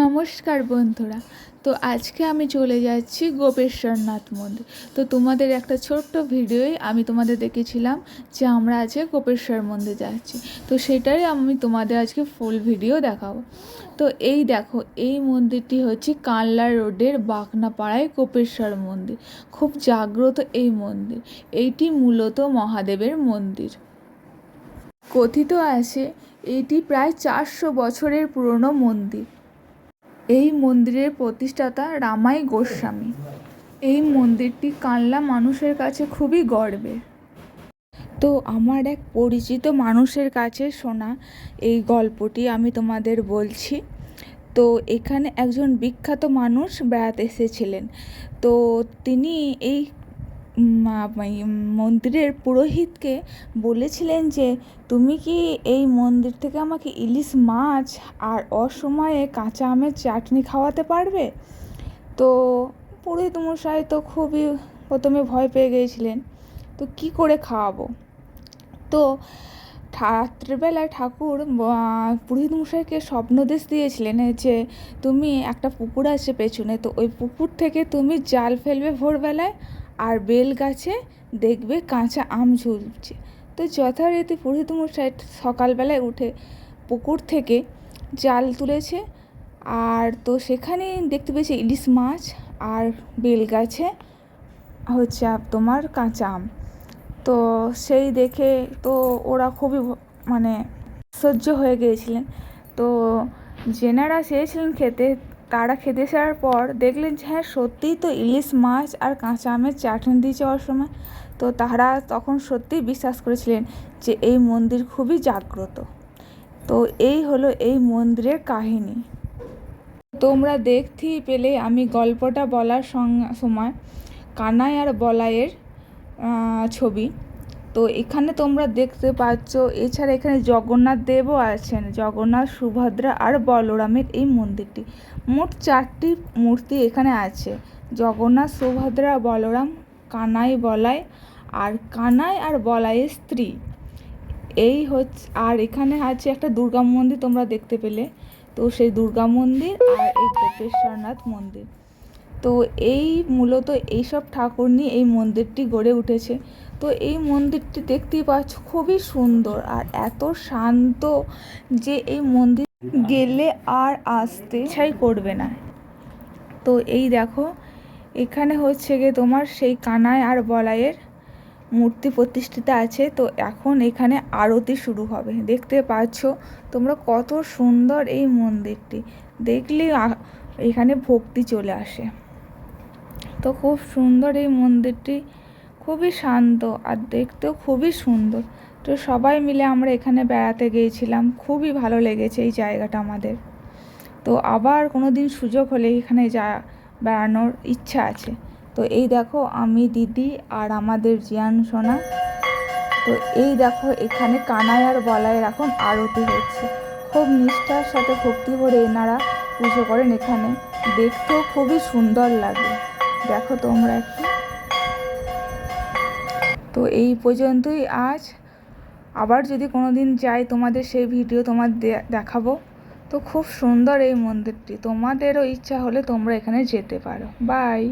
নমস্কার বন্ধুরা। তো আজকে আমি চলে যাচ্ছি গোপেশ্বরনাথ মন্দির। তো তোমাদের একটা ছোট্ট ভিডিওয় আমি তোমাদের দেখেছিলাম যে আমরা আজকে গোপেশ্বর মন্দির যাচ্ছি। তো সেটাই আমি তোমাদের আজকে ফুল ভিডিও দেখাবো। তো এই দেখো, এই মন্দিরটি হচ্ছে কানলা রোডের বাকনাপাড়ায় গোপেশ্বর মন্দির। খুব জাগ্রত এই মন্দির। এইটি মূলত মহাদেবের মন্দির। কথিত আছে, এটি প্রায় চারশো বছরের পুরনো মন্দির। এই মন্দিরের প্রতিষ্ঠাতা রামাই গোস্বামী। এই মন্দিরটি কানলা মানুষের কাছে খুবই গর্বের। তো আমার এক পরিচিত মানুষের কাছে শোনা এই গল্পটি আমি তোমাদের বলছি। তো এখানে একজন বিখ্যাত মানুষ বেড়াতে এসেছিলেন। তো তিনি এই মন্দিরের পুরোহিতকে বলেছিলেন যে, তুমি কি এই মন্দির থেকে আমাকে ইলিশ মাছ আর অসময়ে কাঁচা আমের চাটনি খাওয়াতে পারবে? তো পুরোহিত মশাই তো খুবই প্রথমে ভয় পেয়ে গিয়েছিলেন, তো কি করে খাওয়াবো? তো রাত্রেবেলায় ঠাকুর পুরোহিত মশাইকে স্বপ্নদেশ দিয়েছিলেন যে, তুমি একটা পুকুর আছে পেছনে, তো ওই পুকুর থেকে তুমি জাল ফেলবে ভোরবেলায়? আর বেল গাছে দেখবে কাঁচা আম ঝুলছে। তো যথারীতি পুরোহিত মশাই সকালবেলায় উঠে পুকুর থেকে জাল তুলেছে। আর তো সেখানে দেখতে পেয়েছে ইলিশ মাছ আর বেল গাছে হচ্ছে তোমার কাঁচা আম। তো সেই দেখে তো ওরা খুবই মানে সহ্য হয়ে গিয়েছিলেন। তো যেনারা চেয়েছিলেন খেতে তারা খেতে আসার পর দেখলেন যে হ্যাঁ সত্যিই তো ইলিশ মাছ আর কাঁচা আমের চাটনি দিয়ে যাওয়ার সময়। তো তারা তখন সত্যিই বিশ্বাস করেছিলেন যে এই মন্দির খুবই জাগ্রত। তো এই হলো এই মন্দিরের কাহিনী। তোমরা দেখতেই পেলে আমি গল্পটা বলার সময় কানাই আর বলাইয়ের ছবি। তো এখানে তোমরা দেখতে পাচ্ছ, এছাড়া এখানে জগন্নাথ দেবও আছেন, জগন্নাথ, সুভদ্রা আর বলরামের এই মন্দিরটি। মোট চারটি মূর্তি এখানে আছে। জগন্নাথ, সুভদ্রা, বলরাম, কানাই বলাই, আর কানাই আর বলাইয়ের স্ত্রী। এই হচ্ছে আর এখানে আছে একটা দুর্গা মন্দির তোমরা দেখতে পেলে। তো সেই দুর্গা মন্দির আর এই গোপেশ্বরনাথ মন্দির। তো এই মূলত এইসব ঠাকুর নিয়ে এই মন্দিরটি গড়ে উঠেছে। তো এই মন্দিরটি দেখতেই পাচ্ছ খুবই সুন্দর আর এত শান্ত যে এই মন্দির গেলে আর আসতে ইচ্ছাই করবে না। তো এই দেখো, এখানে হচ্ছে গিয়ে তোমার সেই কানায় আর বলাইয়ের মূর্তি প্রতিষ্ঠিত আছে। তো এখন এখানে আরতি শুরু হবে। দেখতে পাচ্ছ তোমরা কত সুন্দর এই মন্দিরটি। দেখলে এখানে ভক্তি চলে আসে। তো খুব সুন্দর এই মন্দিরটি। খুবই শান্ত আর দেখতেও খুবই সুন্দর। তো সবাই মিলে আমরা এখানে বেড়াতে গিয়েছিলাম। খুবই ভালো লেগেছে এই জায়গাটা আমাদের। তো আবার কোনো দিন সুযোগ হলে এখানে যা বেড়ানোর ইচ্ছা আছে। তো এই দেখো আমি দিদি আর আমাদের জিয়ান সোনা। তো এই দেখো এখানে কানাই আর বলাইয়ের এখন আরতি হচ্ছে। খুব নিষ্ঠার সাথে ভক্তি ভরে এনারা পুজো করেন এখানে। দেখতেও খুবই সুন্দর লাগে। দেখো তোমরা একটু। তো এই পর্যন্তই আজ। আবার যদি কোনো দিন যাই তোমাদের সেই ভিডিও তোমার দেখাবো। তো খুব সুন্দর এই মন্দিরটি। তোমাদেরও ইচ্ছা হলে তোমরা এখানে যেতে পারো। বাই।